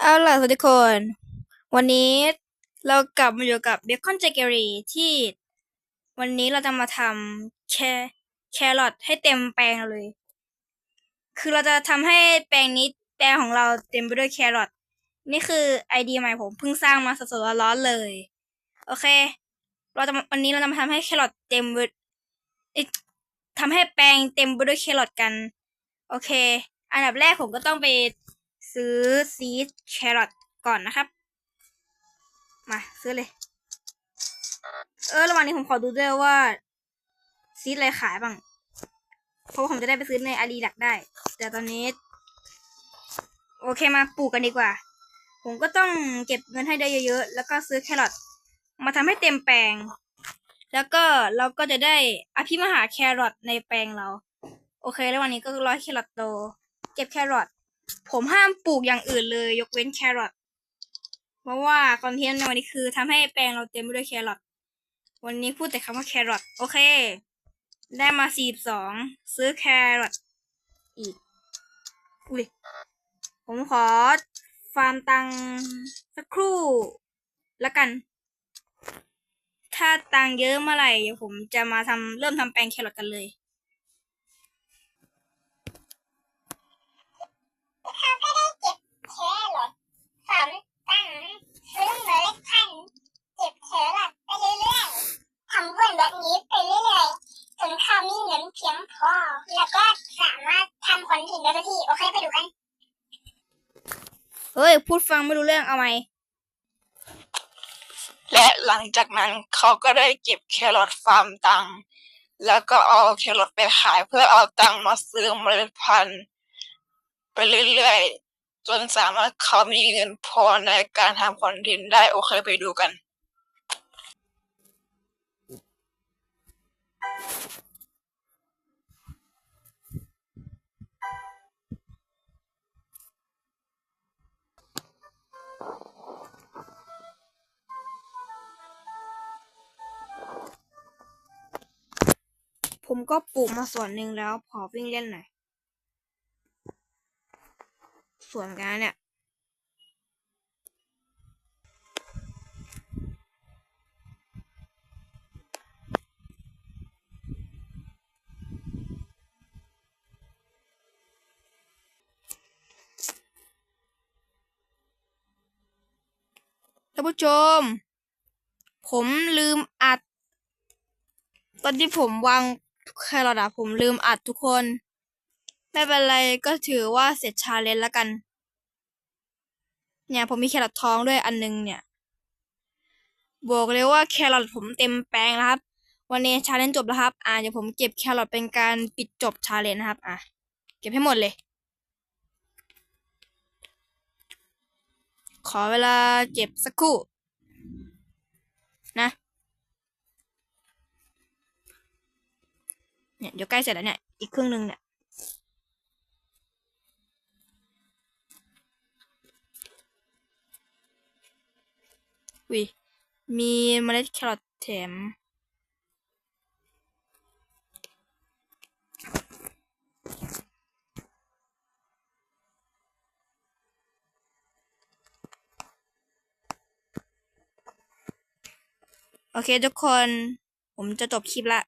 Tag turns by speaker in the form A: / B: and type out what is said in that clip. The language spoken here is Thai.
A: เอาล่ะสวัสดีทุกคน วันนี้เรากลับมาอยู่กับเบคอนเจเกอรีที่วันนี้เราจะมาทำแคแครอทให้เต็มแปลงเลย คือเราจะทำให้แปลงนี้แปลงของเราเต็มไปด้วยแครอทนี่คือไอเดียใหม่ผมเพิ่งสร้างมาสดๆร้อนๆเลย โอเค เราจะวันนี้เราจะมาทำให้แครอทเต็มไปทำให้แปลงเต็มไปด้วยแครอทกัน โอเค อันดับแรกผมก็ต้องไป ซื้อซีดแครอทก่อนนะครับ มาซื้อเลย เออ ระหว่างนี้ผมขอดูด้วยว่า ซีดอะไรขายบ้าง เพราะว่าผมจะได้ไปซื้อในอาลีดักได้ แต่ตอนนี้ โอเคมาปลูกกันดีกว่า ผมก็ต้องเก็บเงินให้ได้เยอะๆ แล้วก็ซื้อแครอทมาทำให้เต็มแปลง แล้วก็เราก็จะได้อภิมหาแครอทในแปลงเรา โอเค แล้ววันนี้ก็ร้อยแครอทโต เก็บแครอท ผมห้ามปลูกอย่างอื่นเลยยกเว้นแครอทเพราะว่าคอนเทนต์ในวันนี้คือทำให้แปลงเราเต็มไปด้วยแครอทวันนี้พูดแต่คำว่าแครอทโอเค ได้มาสี่สองซื้อแครอทอีก อุ้ยผมขอฟาร์มตังสักครู่แล้วกัน ถ้าตังเยอะเมื่อไหร่ผมจะมาทำเริ่มทำแปลงแครอทกันเลย
B: เขาก็ได้เก็บแครอทสามตังค์ซื้อเมล็ดพันธุ์เก็บแครอทไปเรื่อยๆทำวนแบบนี้ไปเรื่อยๆจนเขามีเงินเพียงพอ แล้วก็สามารถทำคอนเทนต์ได้ทันทีโอเคไปดูกัน
A: เฮ้ย พูดฟังไม่รู้เรื่องเอาไหม
C: และหลังจากนั้นเขาก็ได้เก็บแครอทฟาร์มตังค์แล้วก็เอาแครอทไปขายเพื่อเอาตังค์มาซื้อเมล็ดพันธุ์ไปเรื่อยๆ จนสามารถเขามีเงินพอในการทำคอนเทนต์ได้โอเคไปดูกัน
A: ผมก็ปลูกมาส่วนหนึ่งแล้วขอวิ่งเล่นหน่อยส่วนกันเนี่ยท่านผู้ชม ผมลืมอัด ตอนที่ผมวาง แครอทอะผมลืมอัดทุกคน ไม่เป็นไรก็ถือว่าเสร็จชาเลนจ์แล้วกัน เนี่ยผมมีแครอททองด้วยอันนึงเนี่ย บอกเลยว่าแครอทผมเต็มแปลงแล้วครับ วันนี้ชาเลนจ์จบแล้วครับ อ่าเดี๋ยวผมเก็บแครอทเป็นการปิดจบชาเลนจ์นะครับ อะเก็บให้หมดเลย ขอเวลาเก็บสักครู่นะ เนี่ยเดี๋ยวใกล้เสร็จแล้วเนี่ยอีกครึ่งหนึ่งเนี่ยวิมีเมล็ดแครอทแถมโอเค ทุกคน ผมจะจบคลิปละ